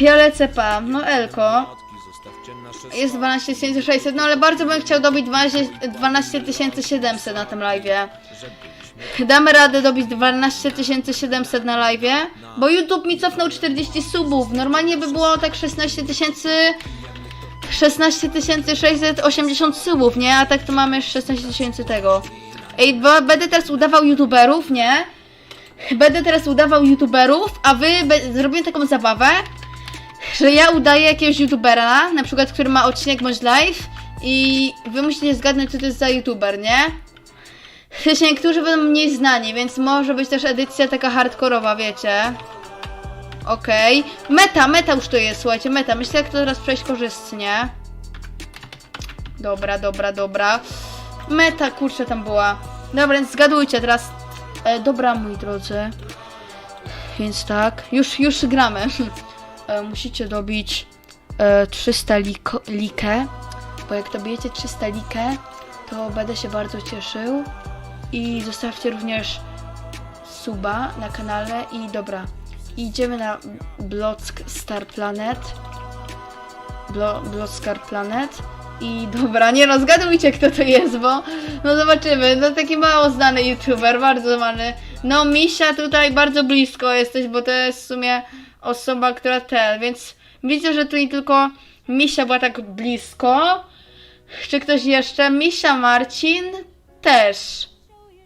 Lecę pa, no Elko. Jest 12 600, no ale bardzo bym chciał dobić 12 12 700 na tym live'ie. Damy radę dobić 12 700 na live'ie, bo YouTube mi cofnął 40 subów. Normalnie by było tak 16 tysięcy 16 680 subów, nie? A tak to mamy 16 tysięcy tego. Ej, będę teraz udawał youtuberów, nie? Będę teraz udawał youtuberów, a wy zrobimy taką zabawę, że ja udaję jakiegoś youtubera, na przykład, który ma odcinek bądź live i wy musicie zgadnąć, co to jest za youtuber, nie? Sensie niektórzy będą mniej znani, więc może być też edycja taka hardkorowa, wiecie? Okej. Meta, meta już to jest, słuchajcie, meta. Myślę, jak to teraz przejść korzystnie. Dobra, dobra, dobra. Meta, kurczę, tam była. Dobra, więc zgadujcie teraz. E, dobra, moi drodzy. Więc tak, już, już gramy. E, musicie dobić e, 300 liko, likę, bo jak dobijecie 300 likę, to będę się bardzo cieszył. I zostawcie również suba na kanale i dobra. Idziemy na Block Star Planet. Blo, Block Star Planet. I dobra, nie no, zgadujcie kto to jest, bo no zobaczymy. No taki mało znany youtuber, bardzo znany. No Misia tutaj bardzo blisko jesteś, bo to jest w sumie osoba, która ten, więc widzę, że tu i tylko Misia była tak blisko. Czy ktoś jeszcze? Misia Marcin też.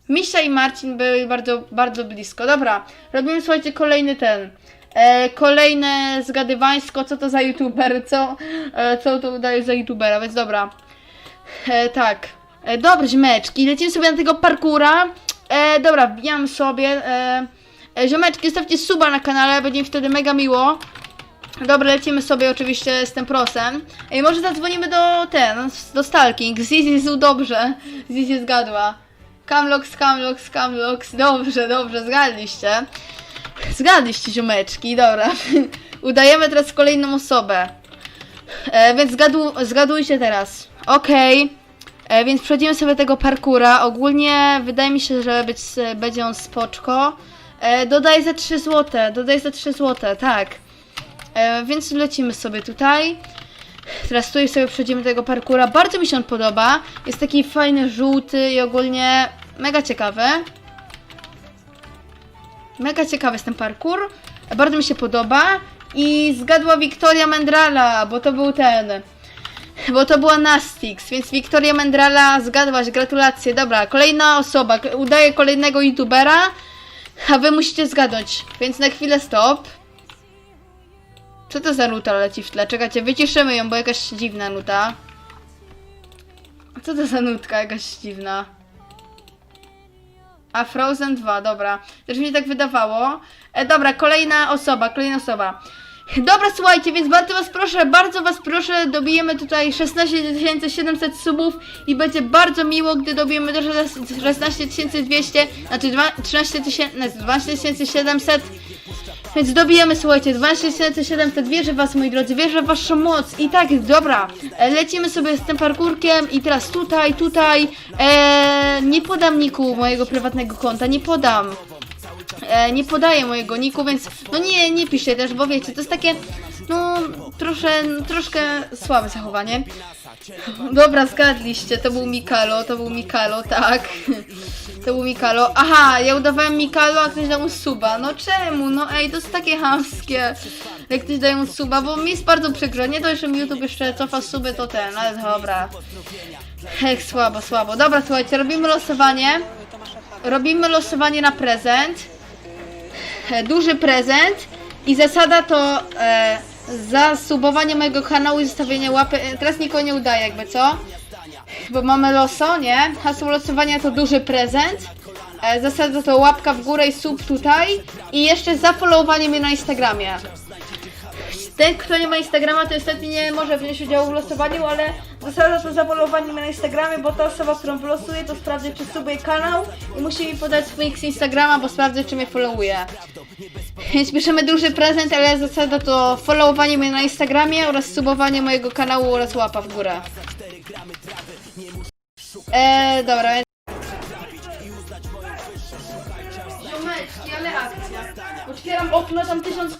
Misia i Marcin byli bardzo, bardzo blisko. Dobra, robimy słuchajcie kolejny ten. E, kolejne zgadywańsko, co to za youtuber, co, e, co to udaje za youtubera, więc dobra. E, tak. E, dobra, ziomeczki, lecimy sobie na tego parkura. E, dobra, wbijam sobie. E, ziomeczki, zostawcie suba na kanale, będzie mi wtedy mega miło. Dobra, lecimy sobie oczywiście z tym prosem. Ej, może zadzwonimy do ten, do Stalking. Zizi Zu, dobrze. Zizi zgadła. Camlox, Camlox, Camlox. Dobrze, dobrze, zgadliście. Zgadliście, ziomeczki, dobra. Udajemy teraz kolejną osobę. E, więc zgadu, zgadujcie teraz. Okej. E, więc przechodzimy sobie tego parkura. Ogólnie wydaje mi się, że być, będzie on spoczko. E, dodaj za 3 złote, dodaj za 3 złote, tak. E, więc lecimy sobie tutaj. Teraz tutaj sobie przejdziemy tego parkura. Bardzo mi się on podoba. Jest taki fajny, żółty i ogólnie mega ciekawy. Mega ciekawy jest ten parkour. Bardzo mi się podoba. I zgadła Wiktoria Mendrala, bo to był ten. Bo to była Nastix, więc Wiktoria Mendrala zgadłaś, gratulacje. Dobra, kolejna osoba, udaje kolejnego youtubera, a wy musicie zgadnąć, więc na chwilę stop. Co to za nuta leci w tle? Czekajcie, wyciszymy ją, bo jakaś dziwna nuta. Co to za nutka jakaś dziwna? A Frozen 2, dobra. Też mi się tak wydawało. E, dobra, kolejna osoba, kolejna osoba. Dobra, słuchajcie, więc bardzo was proszę, bardzo was proszę, dobijemy tutaj 16 700 subów i będzie bardzo miło, gdy dobijemy do 16 200, znaczy dwa- 13 tysięcy, 12 700. Więc dobijemy, słuchajcie, 12 700, wierzę w was, moi drodzy, wierzę w waszą moc. I tak, dobra, e, lecimy sobie z tym parkurkiem i teraz tutaj, tutaj, e, nie podam niku mojego prywatnego konta, nie podam. E, nie podaję mojego niku, więc no nie, nie piszcie też, bo wiecie, to jest takie, no, trosze, troszkę słabe zachowanie. Dobra, zgadliście, to był Mikalo, to był Mikalo, tak. To był Mikalo. Aha, ja udawałem Mikalo, a ktoś dał mu suba. No czemu? No ej, to jest takie hamskie. Jak ktoś daje mu suba, bo mi jest bardzo przykro. Nie dość, że mi YouTube jeszcze cofa suby, to ten, ale dobra. Ech, słabo, słabo. Dobra, słuchajcie, robimy losowanie. Robimy losowanie na prezent. E, Duży prezent. I zasada to e, za subowanie mojego kanału i zostawienie łapy. e, Teraz nikogo nie udaje, jakby co? Bo mamy loso, nie? Hasło losowania to duży prezent. E, zasada to łapka w górę i sub tutaj. I jeszcze zafollowowanie mnie na Instagramie. Ten, kto nie ma Instagrama, to niestety nie może wziąć udziału w losowaniu, ale zasada to zafollowowanie mnie na Instagramie, bo ta osoba, którą wylosuję, to sprawdzę, czy subuje kanał i musi mi podać swój X Instagrama, bo sprawdzę, czy mnie followuje. Więc bierzemy duży prezent, ale zasada to followowanie mnie na Instagramie oraz subowanie mojego kanału oraz łapa w górę. Eee, dobra. Ziomeczki, ale akcja. Otwieram okno, tam tysiąc